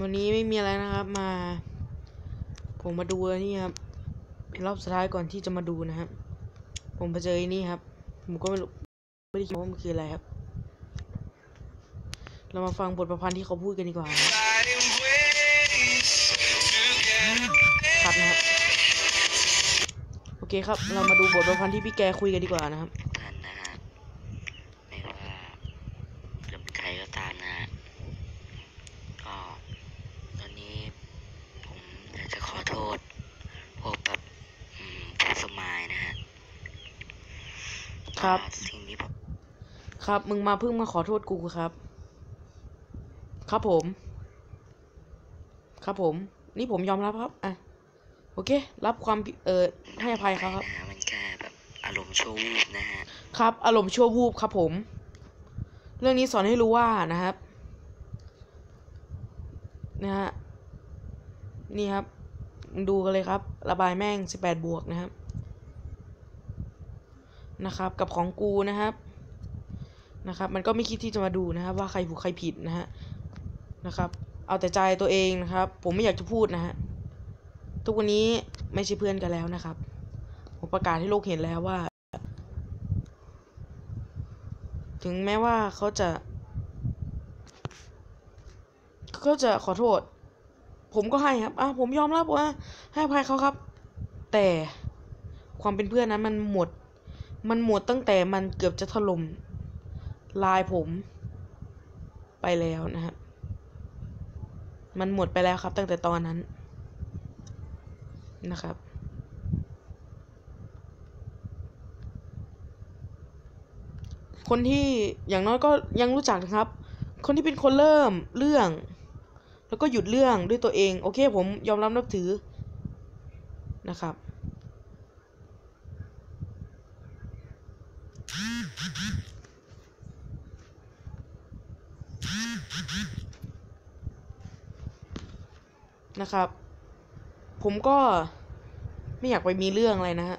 วันนี้ไม่มีอะไรนะครับมา ผมมาดูนี่ครับเป็นรอบสุดท้ายก่อนที่จะมาดูนะครับ ผมไปเจอไอ้นี่ครับ ผมก็ไม่รู้ไม่ได้คิดว่ามันคืออะไรครับ เรามาฟังบทประพันธ์ที่เขาพูดกันดีกว่าครับนะครับ โอเคครับ เรามาดูบทประพันธ์ที่พี่แกคุยกันดีกว่านะครับ ท่านนะฮะไม่ว่าจะเป็นใครก็ตามนะฮะก็ตอนนี้ผมอยากจะขอโทษพวกแบบอืมผู้สมายนะฮะ ครับ อ่าสิ่งที่ผม ครับ มึงมาเพิ่งมาขอโทษกูครับ ครับผม ครับผม นี่ผมยอมรับครับ อะ โอเค รับความผิดเออให้อภัยเขาครับนะฮะมันแค่แบบอารมณ์ชั่ววูบนะฮะ ครับ อารมณ์ชั่ววูบครับผม เรื่องนี้สอนให้รู้ว่านะครับ นะฮะ นี่ครับ ดูกันเลยครับ ระบายแม่งสิบแปดบวกนะครับ นะครับ กับของกูนะครับ นะครับ มันก็ไม่คิดที่จะมาดูนะครับ ว่าใครถูกใครผิดนะฮะนะครับ เอาแต่ใจตัวเองนะครับ ผมไม่อยากจะพูดนะฮะทุกวันนี้ไม่ใช่เพื่อนกันแล้วนะครับ ผมประกาศให้โลกเห็นแล้วว่า ถึงแม้ว่าเขาจะเขาจะขอโทษ ผมก็ให้ครับอะผมยอมรับว่า ให้อภัยเขาครับ แต่ความเป็นเพื่อนนั้นมันหมด มันหมดตั้งแต่มันเกือบจะถล่ม ลายผมไปแล้วนะครับ มันหมดไปแล้วครับ ตั้งแต่ตอนนั้นนะครับ คนที่อย่างน้อยก็ยังรู้จักนะครับ คนที่เป็นคนเริ่มเรื่อง แล้วก็หยุดเรื่องด้วยตัวเอง โอเค ผมยอมรับนับถือนะครับ นะครับ ผมก็ไม่อยากไปมีเรื่องอะไรนะฮะ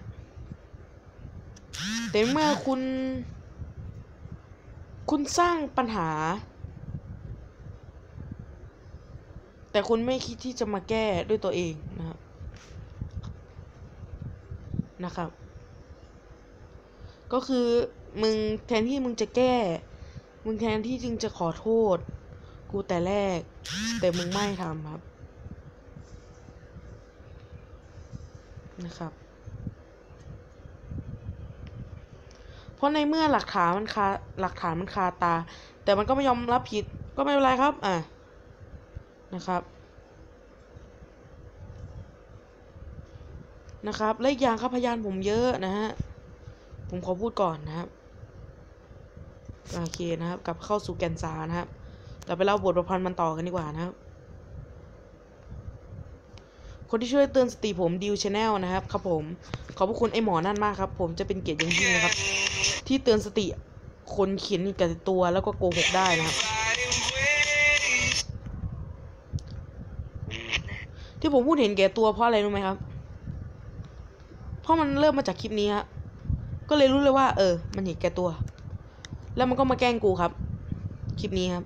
แต่เมื่อคุณ คุณสร้างปัญหา แต่คุณไม่คิดที่จะมาแก้ด้วยตัวเองนะครับนะครับ ก็คือมึงแทนที่มึงจะแก้ มึงแทนที่จึงจะขอโทษ กูแต่แรก แต่มึงไม่ทำครับ นะครับ เพราะในเมื่อหลักฐานมันคาหลักฐานมันคาตา แต่มันก็ไม่ยอมรับผิดก็ไม่เป็นไรครับ อะ นะครับ นะครับ และอีกอย่างครับพยานผมเยอะนะฮะ ผมขอพูดก่อนนะครับโอเคนะครับ กลับเข้าสู่แกนสารนะครับเราไปเล่าบทประพันธ์มันต่อกันดีกว่านะครับ คนที่ช่วยเตือนสติผมดิวชาแนลนะครับครับผมขอบพระคุณไอหมอนั่นมากครับ ผมจะเป็นเกียรติอย่างยิ่งนะครับ ที่เตือนสติคนเขียนกับตัวแล้วก็โกหกได้นะครับ ที่ผมพูดเห็นแก่ตัวเพราะอะไรรู้ไหมครับ เพราะมันเริ่มมาจากคลิปนี้ฮะก็เลยรู้เลยว่า เออ มันเห็นแก่ตัว แล้วมันก็มาแกล้งกูครับ คลิปนี้ครับ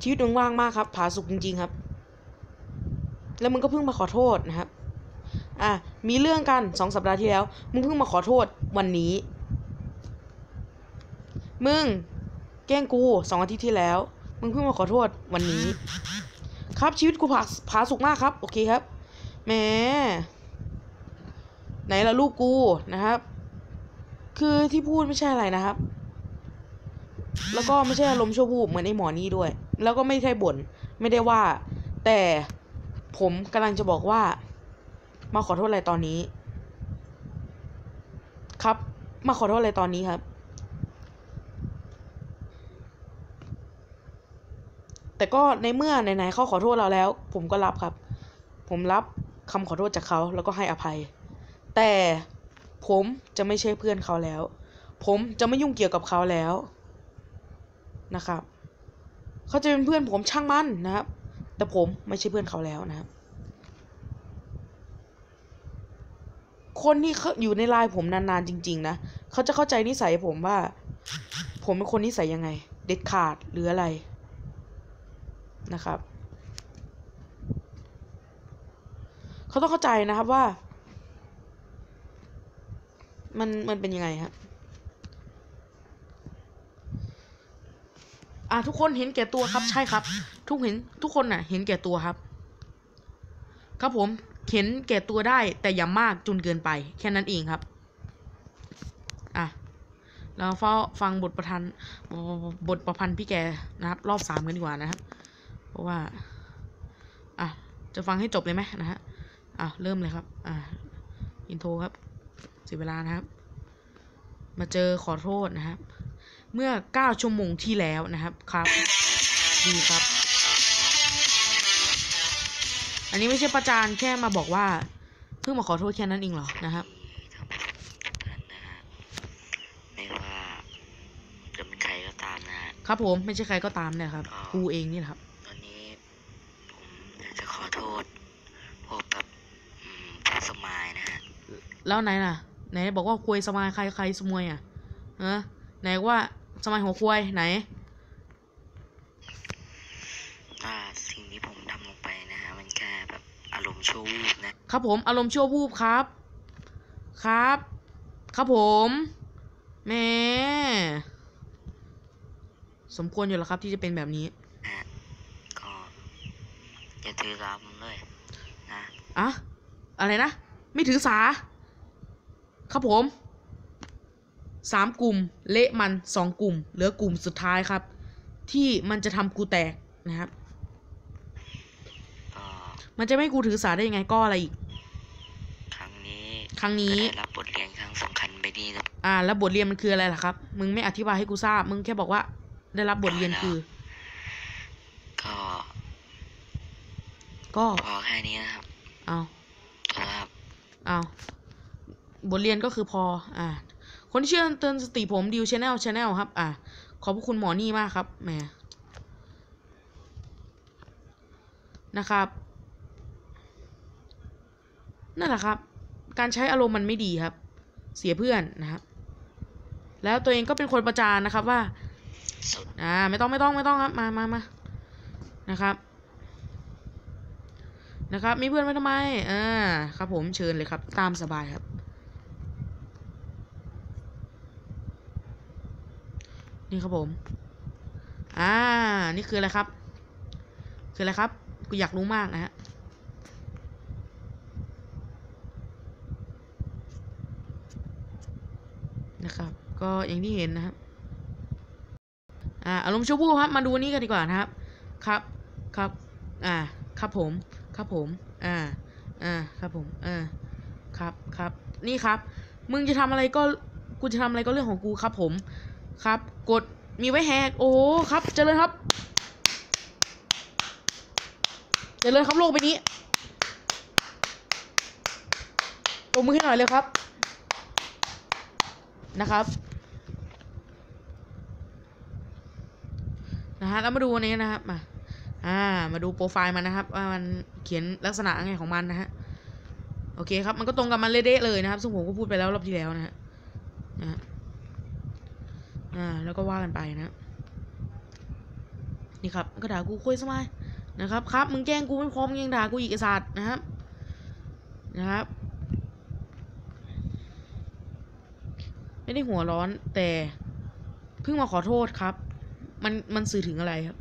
ชีวิตมึงว่างมากครับ ผาสุกจริง ๆ ครับ แล้วมึงก็เพิ่งมาขอโทษนะครับ อะ มีเรื่องกันสองสัปดาห์ที่แล้ว มึงเพิ่งมาขอโทษวันนี้ มึงแกล้งกูสองอาทิตย์ที่แล้ว มึงเพิ่งมาขอโทษวันนี้ ครับชีวิตกูผาผาสุกมากครับ โอเคครับแหมไหนล่ะลูกกูนะครับ คือที่พูดไม่ใช่อะไรนะครับ แล้วก็ไม่ใช่อารมณ์ชั่ววูบเหมือนไอ้หมอนี่ด้วย แล้วก็ไม่ใช่บ่นไม่ได้ว่า แต่ ผมกำลังจะบอกว่า มาขอโทษอะไรตอนนี้ ครับ มาขอโทษอะไรตอนนี้ครับ แต่ก็ในเมื่อไหนๆเขาขอโทษเราแล้ว ผมก็รับครับ ผมรับคำขอโทษจากเขาแล้วก็ให้อภัย แต่ผมจะไม่ใช่เพื่อนเขาแล้ว ผมจะไม่ยุ่งเกี่ยวกับเขาแล้วนะครับ เขาจะเป็นเพื่อนผมช่างมันนะครับ แต่ผมไม่ใช่เพื่อนเขาแล้วนะคนที่เขาอยู่ในไลน์ผมนานๆจริง ๆ นะเขาจะเข้าใจนิสัยผมว่า ผมเป็นคนนิสัยยังไง เด็ดขาดหรืออะไรนะครับเขาต้องเข้าใจนะครับว่า มันมันเป็นยังไงครับ อ่าทุกคนเห็นแก่ตัวครับใช่ครับ ทุกเห็นทุกคนน่ะ เห็นแก่ตัวครับ ครับผมเห็นแก่ตัวได้แต่อย่ามากจนเกินไป แค่นั้นเองครับ อะเราเฝ้าฟังบทประพันธ์บทประพันธ์พี่แกนะครับ รอบสามกันดีกว่านะครับ เพราะว่า อะ จะฟังให้จบเลยไหมนะฮะอะเริ่มเลยครับ อะอินโทรครับเสียเวลานะครับ มาเจอขอโทษนะครับ เมื่อ 9 ชั่วโมงที่แล้วนะครับครับดีครับ อันนี้ไม่ใช่ประจานแค่มาบอกว่าเพิ่งมาขอโทษแค่นั้นเองเหรอนะครับที่ท่านผู้ชมทุกท่านนะฮะไม่ว่าจะเป็นใครก็ตามนะฮะครับผมไม่ใช่ใครก็ตามเนี่ยครับกูเองนี่แหละครับตอนนี้ผมอยากจะขอโทษพวกแบบอืมพวกสมายนะฮะแล้วไหนล่ะไหนบอกว่าควยสมายใครใครสมวยอะเออไหนว่า สมายหัวควยไหนถ้าสิ่งที่ผมทำลงไปนะฮะมันแค่แบบอารมณ์ชั่ววูบนะครับผมอารมณ์ชั่ววูบครับ ครับ ครับผมแหม่สมควรอยู่แล้วครับที่จะเป็นแบบนี้นะฮะก็อย่าถือสาผมเลยนะ อะอะไรนะ ไม่ถือสา ครับผม สามกลุ่ม เละมันสองกลุ่ม เหลือกลุ่มสุดท้ายครับ ที่มันจะทำกูแตกนะครับ ก็มันจะไม่ให้กูถือสาได้ยังไงก็อะไรอีก ครั้งนี้ครั้งนี้ก็ได้รับบทเรียนครั้งสำคัญไปนี่นะอ่า แล้วบทเรียนมันคืออะไรล่ะครับ มึงไม่อธิบายให้กูทราบ มึงแค่บอกว่า ได้รับบทเรียนคือ ก็ก็ พอแค่นี้นะครับเอา ครับ เอา บทเรียนก็คือพอ อ่า คนที่เชื่อเตือนสติผมดิวชาแนลชาแนลครับ อ่าขอบพระคุณหมอนี่มากครับแหมนะครับ นั่นแหละครับ การใช้อารมณ์มันไม่ดีครับ เสียเพื่อนนะครับ แล้วตัวเองก็เป็นคนประจานนะครับว่าอ่าไม่ต้องไม่ต้องไม่ต้องครับ มามามานะครับนะครับ มีเพื่อนไว้ทำไมอ่าครับผมเชิญเลยครับ ตามสบายครับ นี่ครับผม อ่า นี่คืออะไรครับ คืออะไรครับ กูอยากรู้มากนะฮะ นะครับ ก็อย่างที่เห็นนะครับ อ่า อารมณ์ชั่ววูบครับ มาดูนี่กันดีกว่านะครับ ครับ ครับ อ่า ครับผม ครับผม อ่า อ่า ครับผม อ่า ครับ ครับ นี่ครับ มึงจะทำอะไรก็ กูจะทำอะไรก็เรื่องของกูครับผม ครับ กดมีไว้แฮกโอ้โหครับ เจริญครับ เจริญครับโลกใบนี้ตบมือให้หน่อยเลยครับ นะครับนะฮะแล้วมาดูอันนี้นะครับมาอ่า มาดูโปรไฟล์มันนะครับ ว่ามันเขียนลักษณะไงของมันนะฮะโอเคครับ มันก็ตรงกับมันเละๆเลยนะครับ ซึ่งผมก็พูดไปแล้วรอบที่แล้วนะฮะนะฮะ อ่า แล้วก็ว่ากันไปนะ นี่ครับก็ด่ากูคุยสมัยนะครับครับมึงแกล้งกูไม่พร้อมยังด่ากูอีกไอ้สัตว์นะครับ นะครับ ไม่ได้หัวร้อนแต่เพิ่งมาขอโทษครับ มันมันสื่อถึงอะไรครับ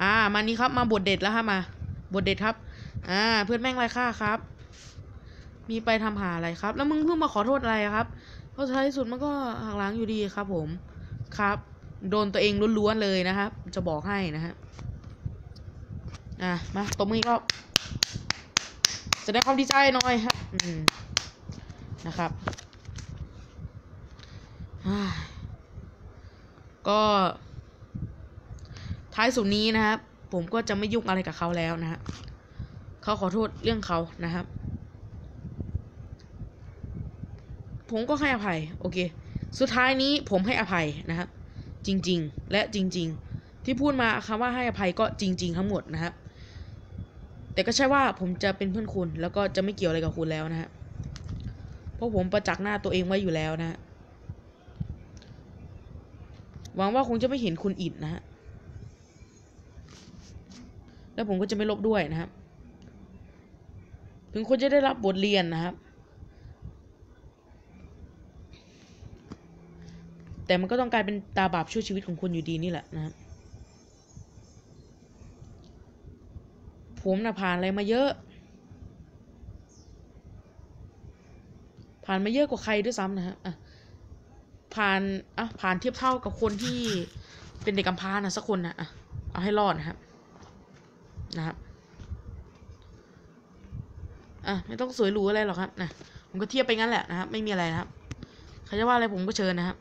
อ่ามานี้ครับมาบทเด็ดแล้วครับมาบทเด็ดครับ อ่า เพื่อนแม่งไรค่าครับ มีไปทำหาอะไรครับ แล้วมึงเพิ่งมาขอโทษอะไรครับเพราะท้ายสุดมันก็หักหล้างอยู่ดีครับผม ครับ โดนตัวเองล้วนๆเลยนะครับ จะบอกให้นะฮะอะมาตบมือกรอบแสดงความดีใจหน่อยครับอืมนะครับ ก็ ท้ายสุดนี้นะครับ ผมก็จะไม่ยุ่งอะไรกับเขาแล้วนะฮะเขาขอโทษเรื่องเขานะครับ ผมก็ให้อภัย โอเค สุดท้ายนี้ผมให้อภัยนะครับ จริงๆ และจริง ๆ ที่พูดมาคำว่าให้อภัยก็จริง ๆ ทั้งหมดนะครับ แต่ก็ใช่ว่าผมจะเป็นเพื่อนคุณ แล้วก็จะไม่เกี่ยวอะไรกับคุณแล้วนะฮะเพราะผมประจักษ์หน้าตัวเองไว้อยู่แล้วนะฮะหวังว่าคงจะไม่เห็นคุณอิดนะฮะแล้วผมก็จะไม่ลบด้วยนะครับ ถึงคุณจะได้รับบทเรียนนะครับ แต่มันก็ต้องกลายเป็นตาบาปชั่วชีวิตของคุณอยู่ดีนี่แหละนะผมนะผ่านอะไรมาเยอะ ผ่านมาเยอะกว่าใครด้วยซ้ำนะครับอะผ่านอะผ่านเทียบเท่ากับคนที่เป็นเด็กกำพร้านะสักคนนะอะเอาให้รอดนะครับ นะครับอะไม่ต้องสวยหรูอะไรหรอกครับนะผมก็เทียบไปงั้นแหละนะครับ ไม่มีอะไรนะครับใครจะว่าอะไรผมก็เชิญนะครับ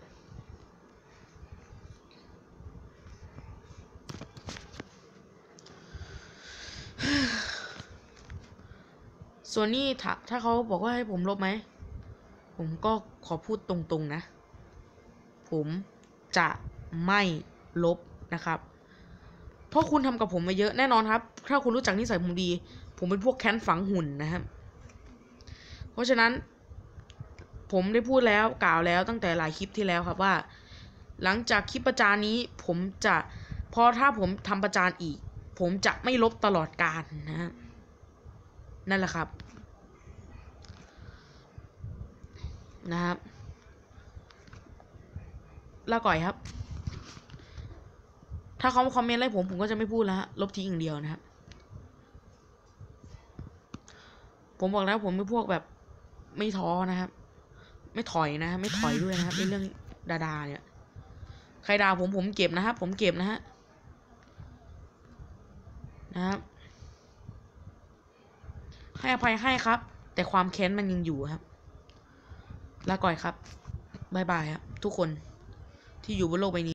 ส่วนนี้ถ้าถ้าเขาบอกว่าให้ผมลบไหม ผมก็ขอพูดตรงๆนะ ผมจะไม่ลบนะครับ เพราะคุณทำกับผมมาเยอะแน่นอนครับ ถ้าคุณรู้จักนิสัยผมดี ผมเป็นพวกแค้นฝังหุ่นนะครับ เพราะฉะนั้น ผมได้พูดแล้วกล่าวแล้วตั้งแต่หลายคลิปที่แล้วครับว่า หลังจากคลิปประจานนี้ผมจะพราะถ้าผมทำประจานอีก ผมจะไม่ลบตลอดกาลนะนั่นแหละครับ นะครับลาก่อยครับ ถ้าเขาคอมเมนต์อะไรผมผมก็จะไม่พูดแล้วฮะลบทิ้งอย่างเดียวนะครับ ผมบอกแล้วผมไม่พวกแบบไม่ท้อนะครับ ไม่ถอยนะฮะไม่ถอยด้วยนะครับในเรื่องดาดาเนี่ย ใครด่าผมผมเก็บนะครับ ผมเก็บนะฮะนะครับ ให้อภัยให้ครับ แต่ความแค้นมันยังอยู่ครับ ลาก่อยครับบายบายครับทุกคนที่อยู่บนโลกใบนี้